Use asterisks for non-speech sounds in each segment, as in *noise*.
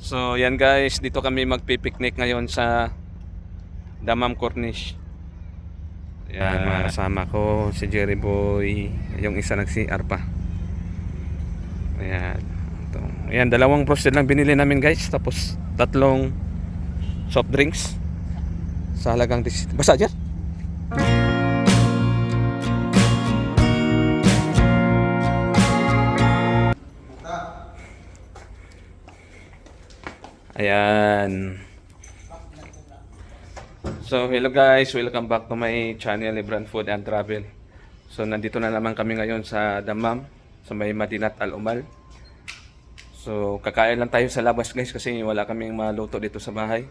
So yan guys, dito kami magpipiknik ngayon sa Damam Cornish. Yan, mga kasama ko, si Jerry Boy, yung isa nag-CR pa. Ayan. Ito. Ayan, dalawang frosted lang binili namin guys. Tapos tatlong soft drinks. Sa halagang 10. Basa dyan? Ayan. So, hello guys. Welcome back to my channel, Libran Food and Travel. So, nandito na naman kami ngayon sa Damam, sa may Madinat Al Umal. So, kakain lang tayo sa labas guys kasi wala kaming maluto dito sa bahay.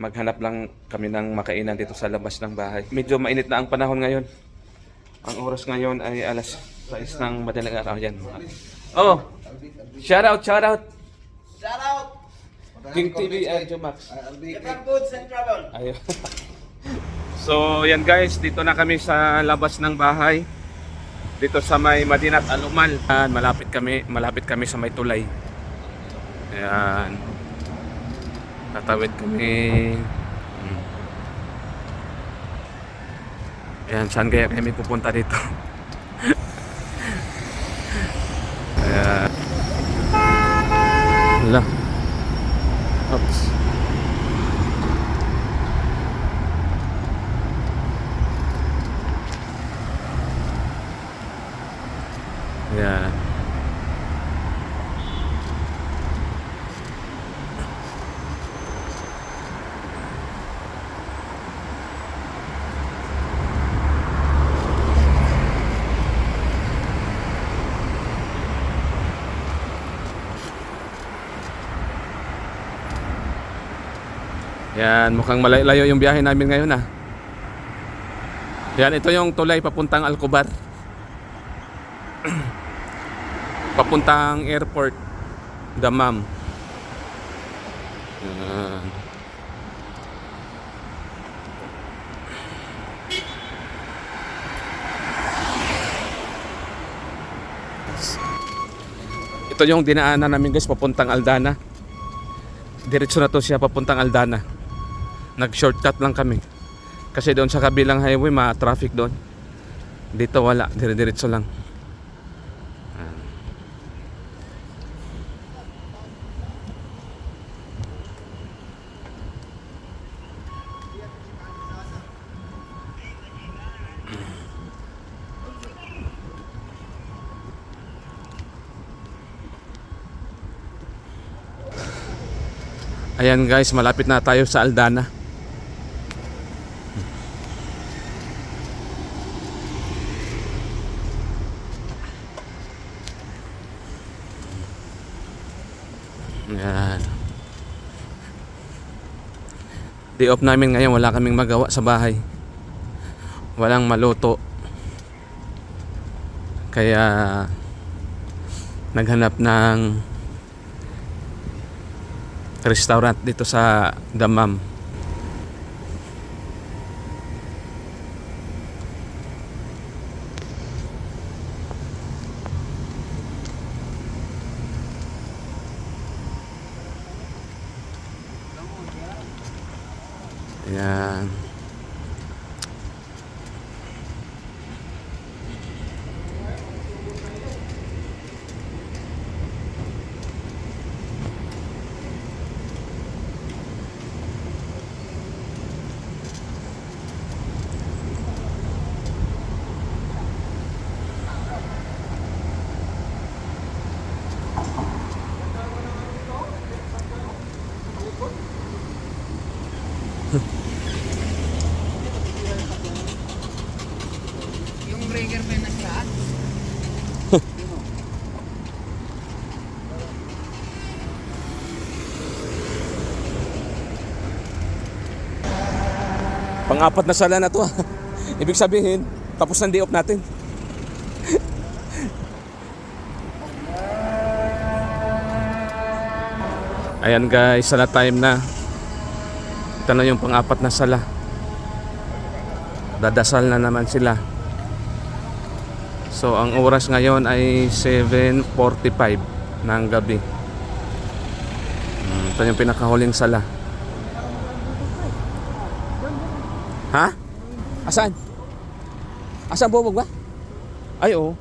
Maghanap lang kami ng makainan dito sa labas ng bahay. Medyo mainit na ang panahon ngayon. Ang oras ngayon ay alas 6 ng madaling araw. Yan. Oh! Shout out, shout out! King TV and Jomax. Different Foods and Travel. Ayun. *laughs* so, yan guys, dito na kami sa labas ng bahay. Dito sa may Madinat Alumal. Yan, malapit kami, malapit kami sa may tulay. Ayan. Tatawid kami. Hmm. Ayan, saan kaya kami pupunta dito? *laughs* Ayan. Wala. Hubs. Yan, mukhang malayo yung biyahe namin ngayon ah. Yan, ito yung tulay papuntang Alcobar. *clears throat* papuntang airport Damam ito yung dinaanan namin guys papuntang Aldana diretso na to siya papuntang Aldana nag shortcut lang kami. Kasi doon sa kabilang highway ma traffic doon. Dito wala dire diretso lang. Ayan guys, malapit na tayo sa Aldana. Ayan. Day off namin ngayon, wala kaming magawa sa bahay. Walang maluto. Kaya naghanap ng restaurant dito sa Damam. Ayan. Yung Pang-apat na sala na to. ah. *laughs* Ibig sabihin, tapos na day off natin. *laughs* Ayan guys, sala time na. Ito na yung pang-apat na sala. Dadasal na naman sila. So ang oras ngayon ay 7.45 ng gabi. Ito yung pinakahuling sala. Asan? Asan bubog ba? Ay, oo.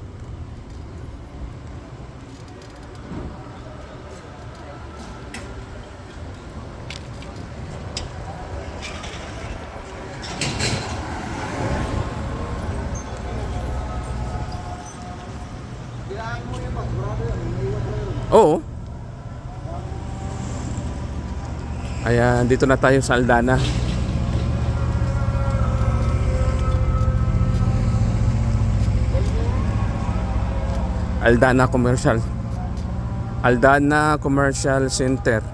Oo. Ayan, dito na tayo sa Aldana. Aldana Commercial. Aldana Commercial Center.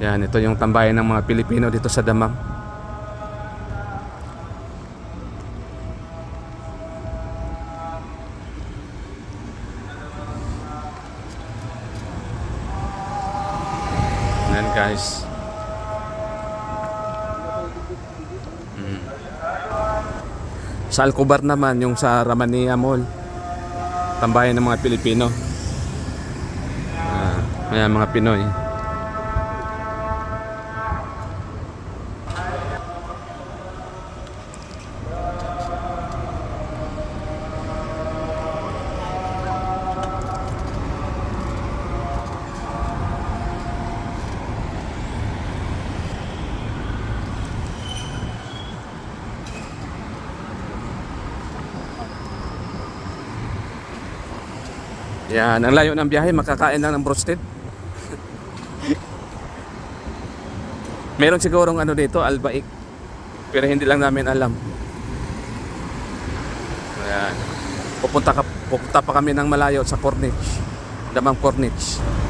Yan, ito yung tambayan ng mga Pilipino dito sa Damam. Yan guys. Mm. Sa Alcobar naman, yung sa Ramania Mall. Tambayan ng mga Pilipino. Ah, ayan, mga Pinoy. Yan, ang layo ng biyahe, makakain lang ng broasted. Meron sigurong ano dito, albaik. Pero hindi lang namin alam. Ayan. Pupunta, ka, pupunta pa kami ng malayo sa Corniche. Damang Corniche.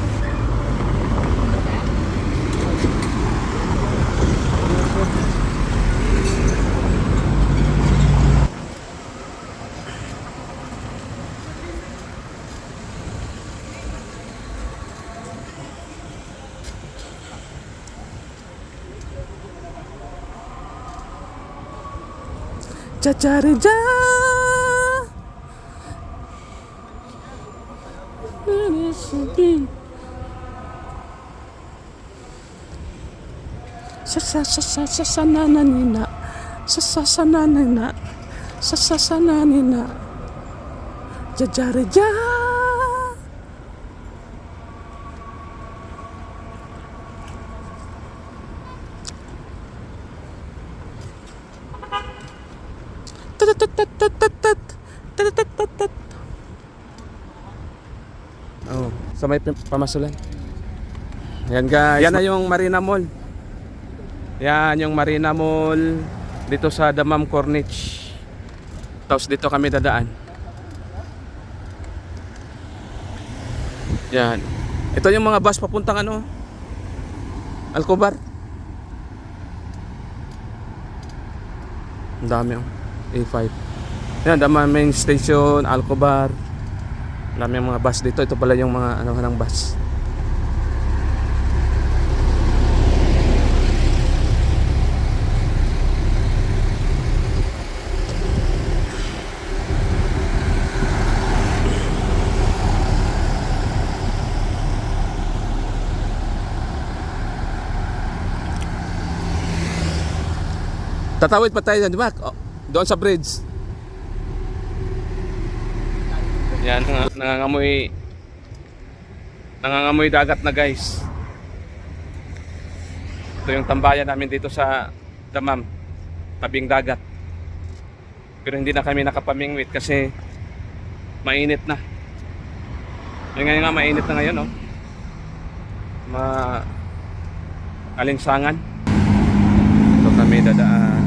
Chacharija. Sa sa sa sa sa sa na na ni na. Sa sa sa na na na. Sa sa sa na ni na. Jajarija. Tatatatatatat. Tatatatatatat. Oh, sa may pam- pamasulan. Yan guys. Yan na yung Marina Mall. Yan yung Marina Mall dito sa Damam Corniche. Tapos dito kami dadaan. Yan. Ito yung mga bus papuntang ano? Alcobar. Ang dami oh. A5. Yan, Damam Main Station, Alcobar. Dami mga bus dito. Ito pala yung mga ano ng bus. Tatawid pa tayo dyan, di ba? Doon sa bridge. Yan, nang- nangangamoy nangangamoy dagat na guys. Ito yung tambayan namin dito sa Damam, tabing dagat. Pero hindi na kami nakapamingwit kasi mainit na. Ngayon nga mainit na ngayon, no? Ma alinsangan. Ito kami dadaan.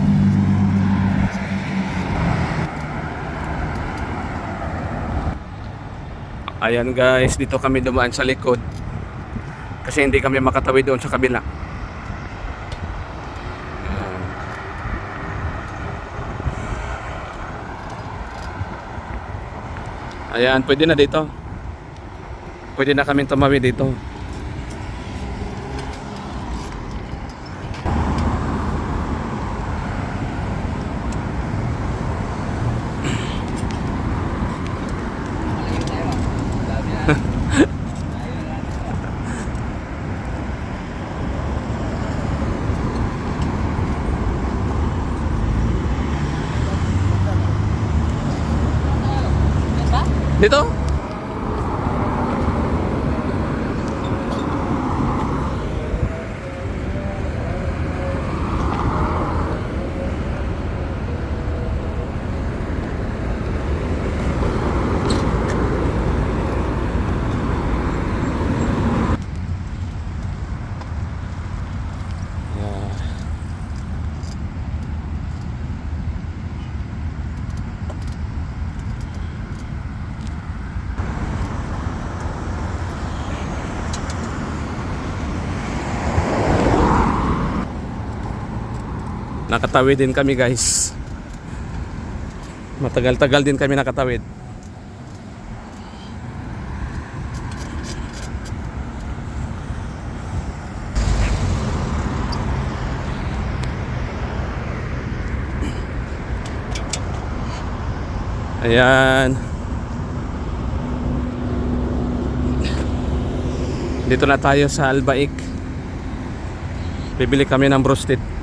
Ayan guys, dito kami dumaan sa likod. Kasi hindi kami makatawid doon sa kabila. Ayan, pwede na dito. Pwede na kaming tumawid dito. Dito? Yeah. Nakatawid din kami guys. Matagal-tagal din kami nakatawid. Ayan. Dito na tayo sa Albaik. Bibili kami ng broasted.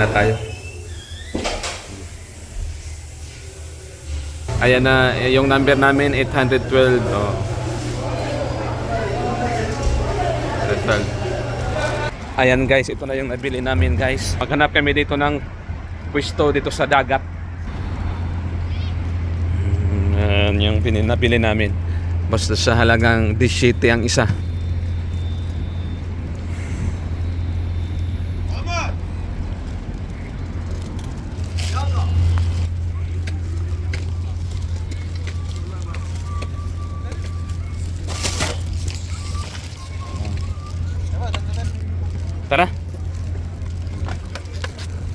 Na tayo. Ayan na, eh, yung number namin 812. Oh. 812. Ayan guys, ito na yung nabili namin guys. Maghanap kami dito ng pwesto dito sa dagat. Mm, Ayan yung pinin- nabili namin. Basta sa halagang 17 ang isa.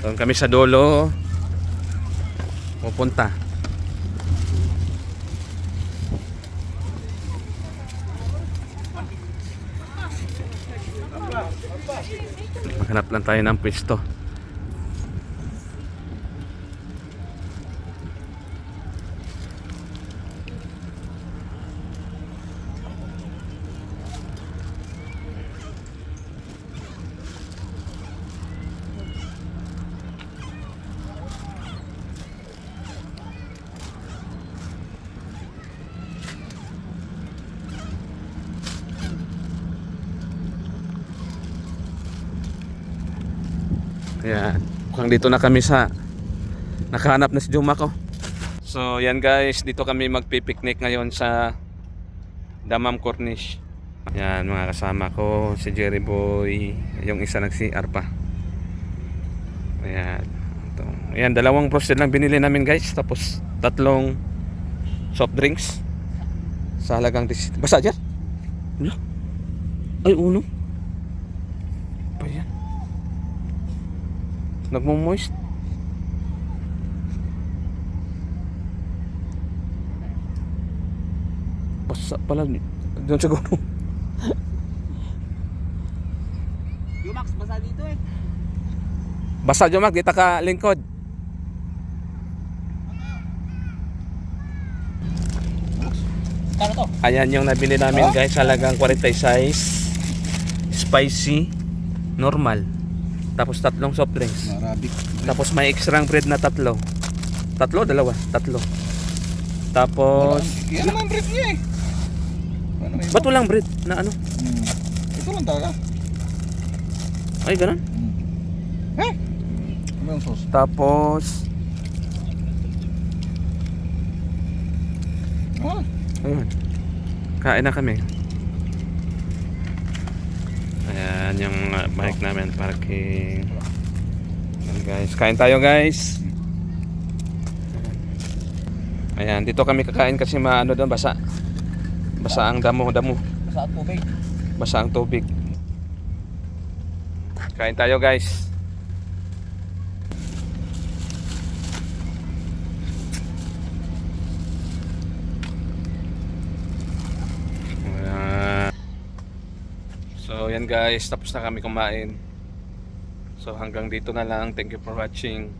Doon kami sa dolo. Pupunta. Maghanap lang tayo ng pwesto. Ayan. Mukhang dito na kami sa nakahanap na si Juma ko. So yan guys, dito kami magpipiknik ngayon sa Damam Cornish. Yan mga kasama ko, si Jerry Boy, yung isa nag-CR pa. Ayan. Ito. Ayan, dalawang frosted lang binili namin guys. Tapos tatlong soft drinks. Sa halagang 10. Basa dyan? Ay, uno. Pa yan. Nagmo-moist. Basa pala. Doon siguro. *laughs* Yumax, basa dito eh. Basa mag, dita ka lingkod. Ayan yung nabili namin guys, halagang 46. Spicy, normal. Tapos tatlong soft drinks. Arabic. Tapos may extra bread na tatlo. Tatlo, dalawa, tatlo. Tapos, Yan naman brief niya eh. Ano may ba't walang bread na ano? Hmm. Ito lang talaga. Ay, ganun. Eh? Ano yung sauce? Tapos, Ah, ayun. Kain na kami. Ayan yung uh, bike namin, parking. Ayan guys, kain tayo guys. Ayan, dito kami kakain kasi maano doon, basa. Basa ang damo, damo. sa tubig. Basa ang tubig. Kain tayo guys. Ayan. So yan guys, tapos na kami kumain. So hanggang dito na lang. Thank you for watching.